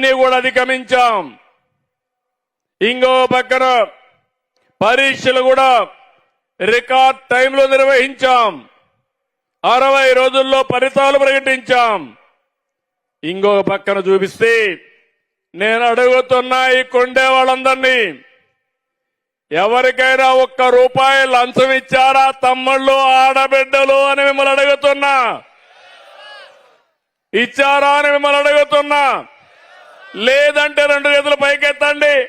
అన్ని కూడా అధిగమించాం. ఇంకో పక్కన పరీక్షలు కూడా రికార్డ్ టైంలో నిర్వహించాం. అరవై రోజుల్లో ఫలితాలు ప్రకటించాం. ఇంకొక పక్కన చూపిస్తే నేను అడుగుతున్నా ఈ కొండే వాళ్ళందరినీ ఎవరికైనా ఒక్క రూపాయి లంచం ఇచ్చారా తమ్ముళ్ళు ఆడబిడ్డలు అని మిమ్మల్ని అడుగుతున్నా. ఇచ్చారా అని మిమ్మల్ని అడుగుతున్నా. లేదంటే రెండు చేతులు పైకెత్తండి.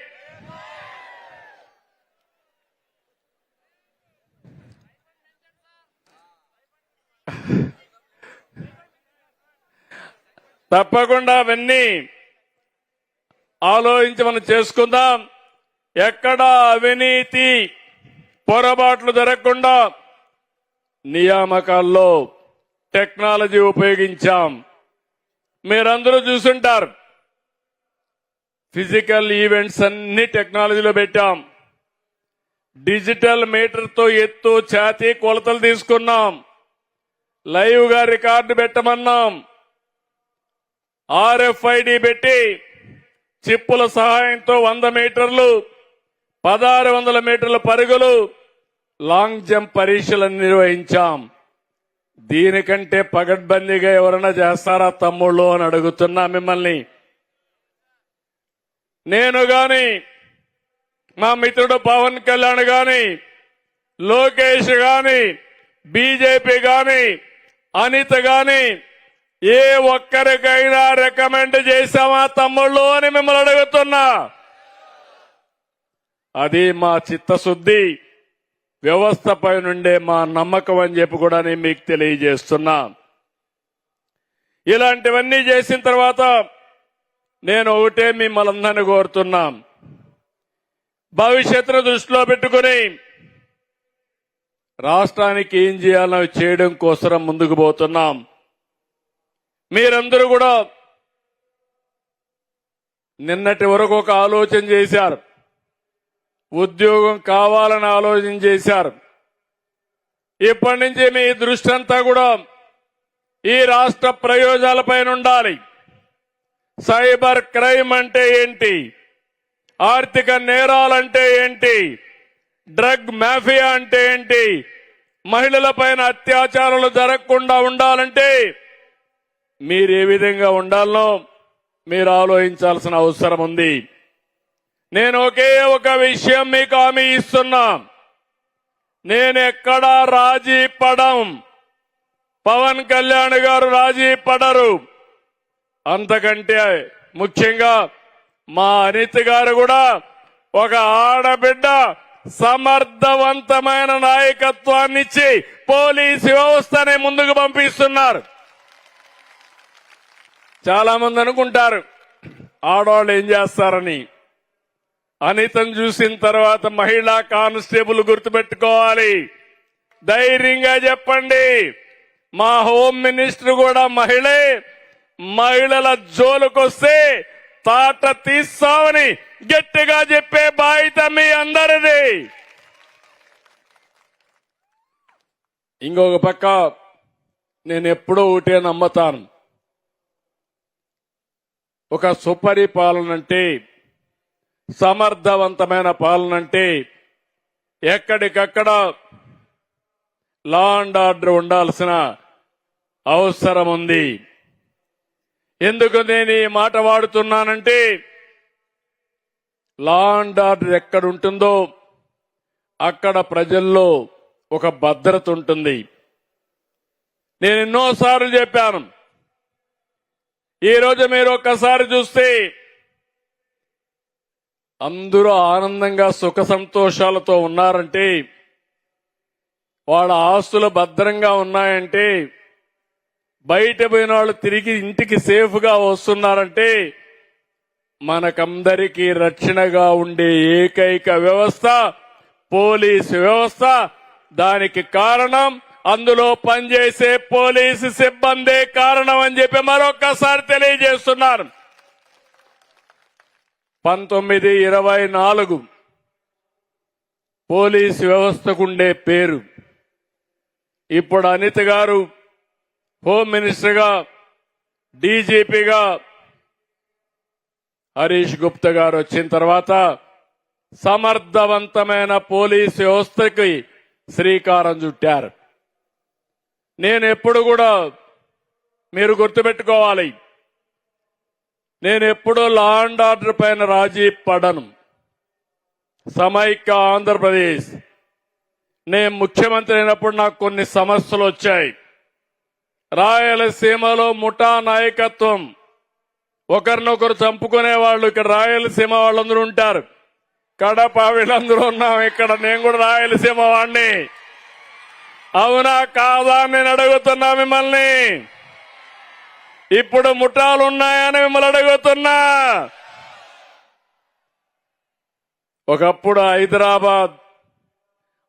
తప్పకుండా అవన్నీ ఆలోచించి మనం చేసుకుందాం. ఎక్కడ అవినీతి పొరపాట్లు జరగకుండా నియామకాల్లో టెక్నాలజీ ఉపయోగించాం. మీరందరూ చూసుంటారు. ఫిజికల్ ఈవెంట్స్ అన్ని టెక్నాలజీలో పెట్టాం. డిజిటల్ మీటర్తో ఎత్తు ఛాతీ కొలతలు తీసుకున్నాం. లైవ్గా రికార్డు పెట్టమన్నాం. ఆర్ఎఫ్ఐడి పెట్టి చిప్పుల సహాయంతో వంద మీటర్లు పదహారు వందల మీటర్ల పరుగులు లాంగ్ జంప్ పరీక్షలను నిర్వహించాం. దీనికంటే పగడ్బందీగా ఎవరైనా చేస్తారా తమ్ముళ్ళు అని అడుగుతున్నా మిమ్మల్ని. నేను గాని మా మిత్రుడు పవన్ కళ్యాణ్ గాని లోకేష్ గాని బీజేపీ గాని అనిత గాని ఏ ఒక్కరికైనా రికమెండ్ చేశామా తమ్ముళ్ళు అని మిమ్మల్ని అడుగుతున్నా. అది మా చిత్తశుద్ధి వ్యవస్థపై నుండే మా నమ్మకం అని చెప్పి కూడా నేను మీకు తెలియజేస్తున్నా. ఇలాంటివన్నీ చేసిన తర్వాత నేను ఒకటే మిమ్మల్ని అందరినీ కోరుతున్నాం. భవిష్యత్తును దృష్టిలో పెట్టుకుని రాష్ట్రానికి ఏం చేయాలో చేయడం కోసం ముందుకు పోతున్నాం. మీరందరూ కూడా నిన్నటి వరకు ఒక ఆలోచన చేశారు. ఉద్యోగం కావాలని ఆలోచన చేశారు. ఇప్పటి నుంచి మీ దృష్టి అంతా కూడా ఈ రాష్ట్ర ప్రయోజనాలపైన ఉండాలి. సైబర్ క్రైమ్ అంటే ఏంటి? ఆర్థిక నేరాలంటే ఏంటి? డ్రగ్ మాఫియా అంటే ఏంటి? మహిళలపైన అత్యాచారాలు జరగకుండా ఉండాలంటే మీరు ఏ విధంగా ఉండాలనో మీరు ఆలోచించాల్సిన అవసరం ఉంది. నేను ఒకే ఒక విషయం మీకు హామీ ఇస్తున్నా. నేను ఎక్కడా రాజీ పడం. పవన్ కళ్యాణ్ గారు రాజీ పడరు. అంతకంటే ముఖ్యంగా మా అనిత్ గారు కూడా ఒక ఆడబిడ్డ సమర్థవంతమైన నాయకత్వాన్ని ఇచ్చి పోలీసు వ్యవస్థనే ముందుకు పంపిస్తున్నారు. చాలా మంది అనుకుంటారు ఆడవాళ్ళు ఏం చేస్తారని. అనితను చూసిన తర్వాత మహిళా కానిస్టేబుల్ గుర్తుపెట్టుకోవాలి. ధైర్యంగా చెప్పండి మా హోమ్ మినిస్టర్ కూడా మహిళే. మహిళల జోలుకొస్తే తాట తీస్తామని గట్టిగా చెప్పే బాధ్యత మీ అందరిది. ఇంకొక పక్క నేను ఎప్పుడూ ఒకటే నమ్మతాను. ఒక సుపరిపాలన అంటే సమర్థవంతమైన పాలన అంటే ఎక్కడికక్కడ లా అండ్ ఆర్డర్ ఉండాల్సిన అవసరం ఉంది ఎందుకు నేను ఈ మాట వాడుతున్నానంటే లా అండ్ ఆర్డర్ ఎక్కడ ఉంటుందో అక్కడ ప్రజల్లో ఒక భద్రత ఉంటుంది. నేను ఎన్నోసార్లు చెప్పాను ఈ రోజు మీరు ఒక్కసారి చూస్తే అందరూ ఆనందంగా సుఖ సంతోషాలతో ఉన్నారంటే వాళ్ళ ఆస్తులు భద్రంగా ఉన్నాయంటే బయట పోయిన వాళ్ళు తిరిగి ఇంటికి సేఫ్గా వస్తున్నారంటే మనకందరికీ రక్షణగా ఉండే ఏకైక వ్యవస్థ పోలీసు వ్యవస్థ. దానికి కారణం అందులో పనిచేసే పోలీసు సిబ్బందే కారణం అని చెప్పి మరొక్కసారి తెలియజేస్తున్నారు. పంతొమ్మిది ఇరవై నాలుగు పోలీసు వ్యవస్థకుండే పేరు. ఇప్పుడు అనిత గారు హోమ్ మినిస్టర్గా డీజీపీగా హరీష్ గుప్తా గారు వచ్చిన తర్వాత సమర్థవంతమైన పోలీస్ వ్యవస్థకి శ్రీకారం చుట్టారు. నేను ఎప్పుడు కూడా మీరు గుర్తుపెట్టుకోవాలి. నేను ఎప్పుడూ లా అండ్ ఆర్డర్ పైన రాజీ పడను. సమైక్య ఆంధ్రప్రదేశ్. నేను ముఖ్యమంత్రి అయినప్పుడు నాకు కొన్ని సమస్యలు వచ్చాయి. రాయలసీమలో ముఠా నాయకత్వం. ఒకరినొకరు చంపుకునే వాళ్ళు ఇక్కడ రాయలసీమ వాళ్ళందరూ ఉంటారు. కడప వీళ్ళందరూ ఉన్నాం ఇక్కడ. నేను కూడా రాయలసీమ వాడిని అవునా కాదా నేను అడుగుతున్నా మిమ్మల్ని. ఇప్పుడు ముఠాలు ఉన్నాయని మిమ్మల్ని అడుగుతున్నా. ఒకప్పుడు హైదరాబాద్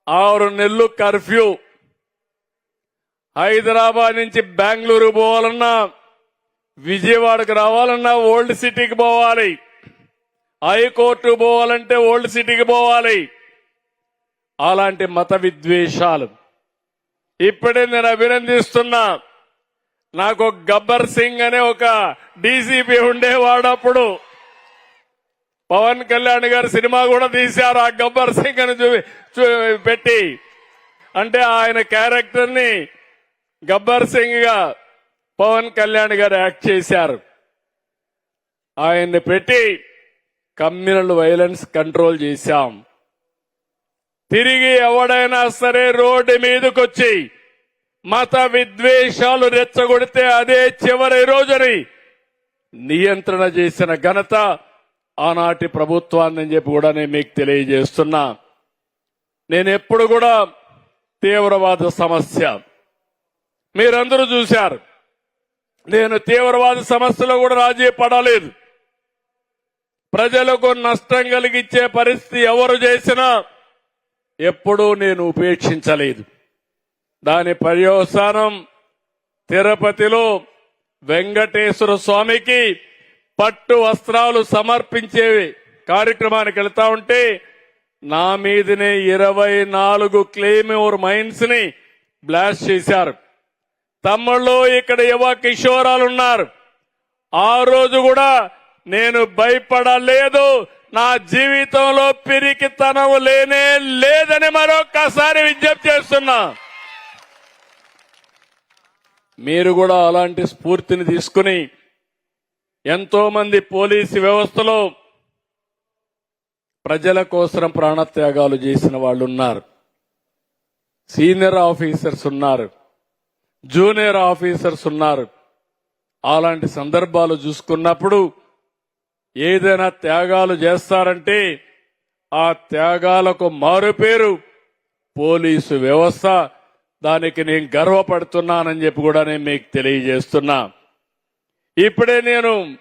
ఆరు నెలలు కర్ఫ్యూ. హైదరాబాద్ నుంచి బెంగళూరు పోవాలన్నా విజయవాడకు రావాలన్నా ఓల్డ్ సిటీకి పోవాలి. హైకోర్టు పోవాలంటే ఓల్డ్ సిటీకి పోవాలి. అలాంటి మత విద్వేషాలు ఇప్పుడే నేను అభినందిస్తున్నా. నాకు గబ్బర్ సింగ్ అనే ఒక డీసీపీ ఉండేవాడప్పుడు పవన్ కళ్యాణ్ గారు సినిమా కూడా తీశారు ఆ గబ్బర్ సింగ్ అని చూ- పెట్టి. అంటే ఆయన క్యారెక్టర్ని గబ్బర్ సింగ్గా పవన్ కళ్యాణ్ గారు యాక్ట్ చేశారు. ఆయన్ని పెట్టి కమ్యూనల్ వైలెన్స్ కంట్రోల్ చేశాం. తిరిగి ఎవడైనా సరే రోడ్డు మీదకొచ్చి మత విద్వేషాలు రెచ్చగొడితే అదే చివరి రోజుని నియంత్రణ చేసిన ఘనత ఆనాటి ప్రభుత్వాన్ని చెప్పి కూడా నేను మీకు తెలియజేస్తున్నా. నేను ఎప్పుడు కూడా తీవ్రవాద సమస్య మీరందరూ చూశారు. నేను తీవ్రవాద సమస్యలో కూడా రాజీ పడలేదు. ప్రజలకు నష్టం కలిగించే పరిస్థితి ఎవరు చేసినా ఎప్పుడూ నేను ఉపేక్షించలేదు. దాని పర్యవసానం తిరుపతిలో వెంకటేశ్వర స్వామికి పట్టు వస్త్రాలు సమర్పించే కార్యక్రమానికి వెళ్తా ఉంటే నా మీదనే ఇరవై నాలుగు క్లెయిమోర్ మైన్స్ని బ్లాస్ట్ చేశారు. తమ్ముళ్ళు ఇక్కడ యువ కిషోరాలు ఉన్నారు ఆ రోజు కూడా నేను భయపడలేదు. నా జీవితంలో పిరికితనం లేనే లేదని మరొక్కసారి విజ్ఞప్తి చేస్తున్నా. మీరు కూడా అలాంటి స్ఫూర్తిని తీసుకుని ఎంతో మంది పోలీసు వ్యవస్థలో ప్రజల కోసం ప్రాణత్యాగాలు చేసిన వాళ్ళు ఉన్నారు సీనియర్ ఆఫీసర్స్ ఉన్నారు. జూనియర్ ఆఫీసర్స్ ఉన్నారు. అలాంటి సందర్భాలు చూసుకున్నప్పుడు ఏదైనా త్యాగాలు చేస్తారంటే ఆ త్యాగాలకు మారుపేరు పోలీసు వ్యవస్థ. దానికి నేను గర్వపడుతున్నానని చెప్పి కూడా నేను మీకు తెలియజేస్తున్నా. ఇప్పుడే నేను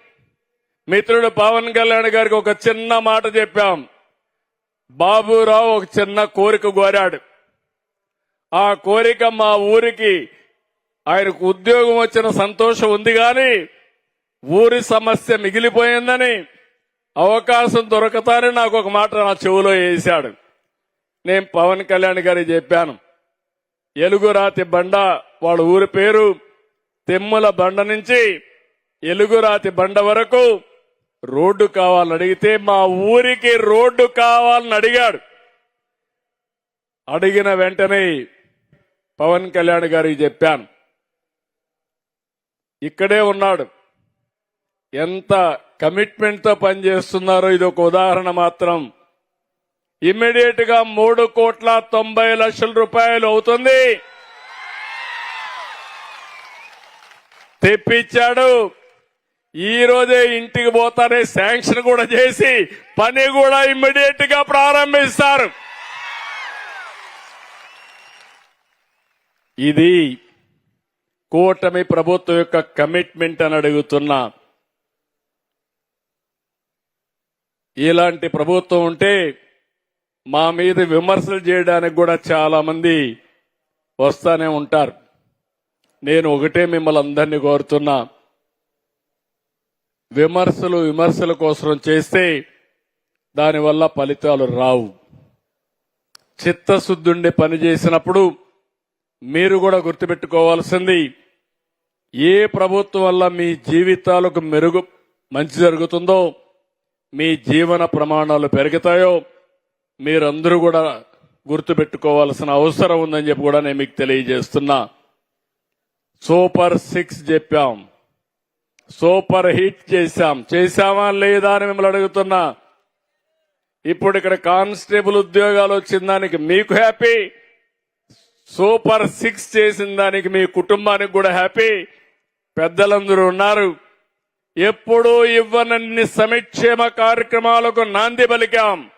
మిత్రుడు పవన్ కళ్యాణ్ గారికి ఒక చిన్న మాట చెప్పాం. బాబురావు ఒక చిన్న కోరిక కోరాడు. ఆ కోరిక మా ఊరికి ఆయనకు ఉద్యోగం వచ్చిన సంతోషం ఉంది కానీ ఊరి సమస్య మిగిలిపోయిందని అవకాశం దొరకతానే నాకు ఒక మాట నా చెవులో వేశాడు నేను పవన్ కళ్యాణ్ గారికి చెప్పాను ఎలుగురాతి బండ వాళ్ళ ఊరి పేరు తెమ్ముల బండ నుంచి ఎలుగురాతి బండ వరకు రోడ్డు కావాలని అడిగితే మా ఊరికి రోడ్డు కావాలని అడిగాడు. అడిగిన వెంటనే పవన్ కళ్యాణ్ గారికి చెప్పాను ఇక్కడే ఉన్నాడు. ఎంత కమిట్మెంట్తో పనిచేస్తున్నారో ఇది ఒక ఉదాహరణ మాత్రం. ఇమ్మీడియట్గా మూడు కోట్ల తొంభై లక్షల రూపాయలు అవుతుంది. తెప్పించాడు. ఈ రోజే ఇంటికి పోతానే శాంక్షన్ కూడా చేసి పని కూడా ఇమ్మీడియట్గా ప్రారంభిస్తారు. ఇది కూటమి ప్రభుత్వం యొక్క కమిట్మెంట్ అని అడుగుతున్నా. ఇలాంటి ప్రభుత్వం ఉంటే మా మీద విమర్శలు చేయడానికి కూడా చాలా మంది వస్తానే ఉంటారు. నేను ఒకటే మిమ్మల్ని అందరినీ కోరుతున్నా. విమర్శలు విమర్శల కోసం చేస్తే దానివల్ల ఫలితాలు రావు. చిత్తశుద్ధుండి పని చేసినప్పుడు మీరు కూడా గుర్తుపెట్టుకోవాల్సింది ఏ ప్రభుత్వం వల్ల మీ జీవితాలకు మెరుగు మంచి జరుగుతుందో మీ జీవన ప్రమాణాలు పెరుగుతాయో మీరందరూ కూడా గుర్తుపెట్టుకోవాల్సిన అవసరం ఉందని చెప్పి కూడా నేను మీకు తెలియజేస్తున్నా. సూపర్ సిక్స్ చెప్పాం. సూపర్ హిట్ చేశాం. చేశామా లేదా అని మిమ్మల్ని అడుగుతున్నా. ఇప్పుడు ఇక్కడ కానిస్టేబుల్ ఉద్యోగాలు వచ్చిన దానికి మీకు హ్యాపీ. సూపర్ సిక్స్ చేసిన దానికి మీ కుటుంబానికి కూడా హ్యాపీ. పెద్దలందరూ ఉన్నారు. ఎప్పుడూ ఇవ్వనన్ని సమిక్షేమ కార్యక్రమాలకు నాంది పలికాం.